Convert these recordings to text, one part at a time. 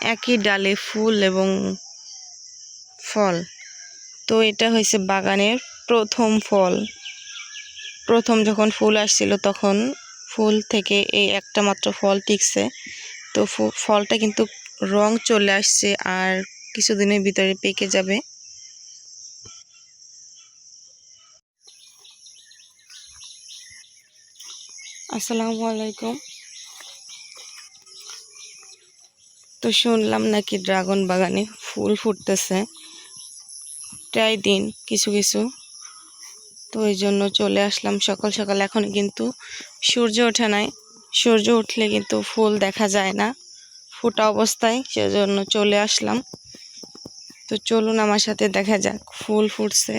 একই ডালে ফুল এবং ফল। তো এটা হয়েছে বাগানের প্রথম ফল। প্রথম যখন ফুল আসছিল তখন ফুল থেকে এই একটা মাত্র ফল টিকছে। তো ফলটা কিন্তু রং চলে আসছে আর কিছুদিনের ভিতরে পেকে যাবে। আসসালামু আলাইকুম। তো শুনলাম নাকি ড্রাগন বাগানে ফুল ফুটতেছে। প্রায় দিন, কিছু কিছু। তো এই জন্য চলে আসলাম সকাল সকাল। এখন কিন্তু সূর্য ওঠে নাই। সূর্য উঠলে কিন্তু ফুল দেখা যায় না, ফুটা অবস্থায়। সেজন্য চলে আসলাম। তো চলুন আমার সাথে দেখা যাক, ফুল ফুটছে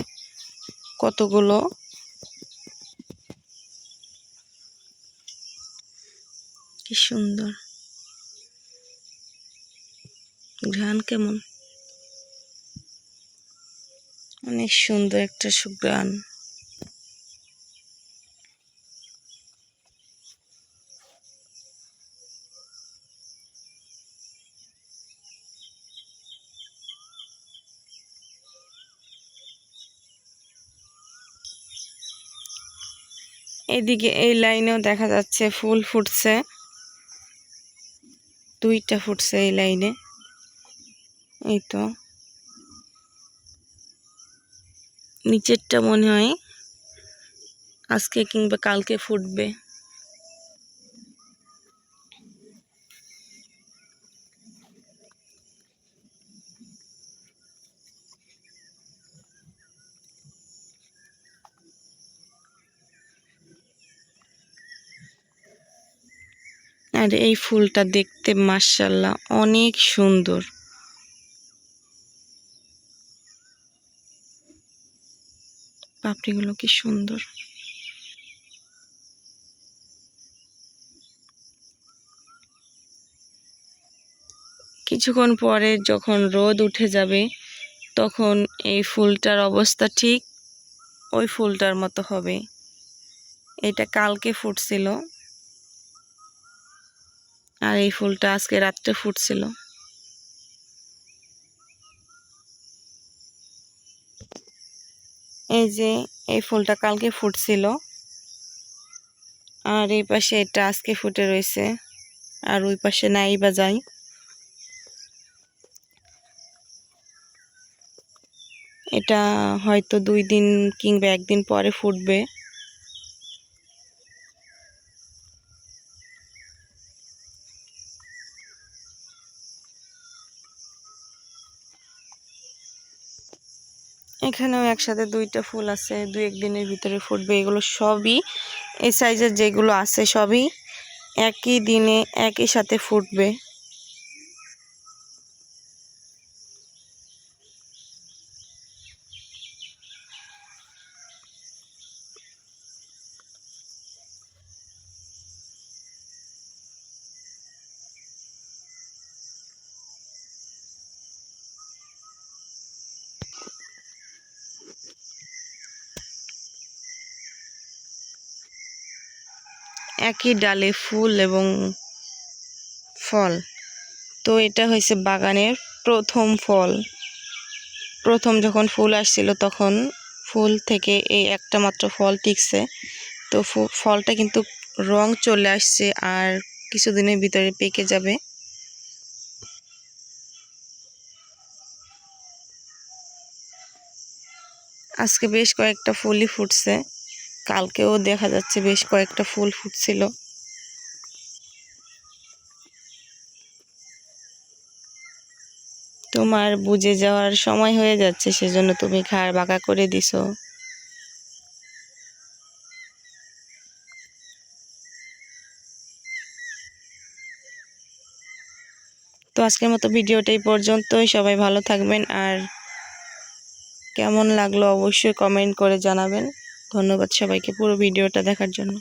কতগুলো। কি সুন্দর। ঘ্রাণ কেমন? অনেক সুন্দর একটা সুগ্রাণ এদিকে এই লাইনেও দেখা যাচ্ছে ফুল ফুটছে। দুইটা ফুটছে এই লাইনে। এই তো নিচেরটা মনে হয় আজকে কিংবা কালকে ফুটবে। আর এই ফুলটা দেখতে মার্শাল্লাহ অনেক সুন্দর। পাপড়িগুলো কি সুন্দর। কিছুক্ষণ পরে যখন রোদ উঠে যাবে, তখন এই ফুলটার অবস্থা ঠিক ওই ফুলটার মতো হবে। এটা কালকে ফুটছিল। আর এই ফুলটা আজকে রাত্রে ফুটছিল। এই যে এই ফুলটা কালকে ফুটছিল। আর এই পাশে এটা আজকে ফুটে রয়েছে। আর ওই পাশে নাই বা যাই এটা হয়তো দুই দিন কিংবা একদিন পরে ফুটবে। এখানেও একসাথে দুইটা ফুল আছে, দুই একদিনের ভিতরে ফুটবে। এগুলো সবই, এই সাইজের যেগুলো আছে সবই একই দিনে একই সাথে ফুটবে। একই ডালে ফুল এবং ফল। তো এটা হয়েছে বাগানের প্রথম ফল। প্রথম যখন ফুল আসছিল তখন ফুল থেকে এই একটা মাত্র ফল টিকছে। তো ফলটা কিন্তু রং চলে আসছে আর কিছুদিনের ভিতরে পেকে যাবে। আজকে বেশ কয়েকটা ফুলই ফুটছে। কালকেও দেখা যাচ্ছে বেশ কয়েকটা ফুল ফুটছিল। তোমার বুঝে যাওয়ার সময় হয়ে যাচ্ছে, সেজন্য তুমি ঘাড় বাঁকা করে দিছো। তো আজকের মতো ভিডিওটাই পর্যন্তই। সবাই ভালো থাকবেন, আর কেমন লাগল অবশ্যই কমেন্ট করে জানাবেন। ধন্যবাদ সবাইকে পুরো ভিডিওটা দেখার জন্য।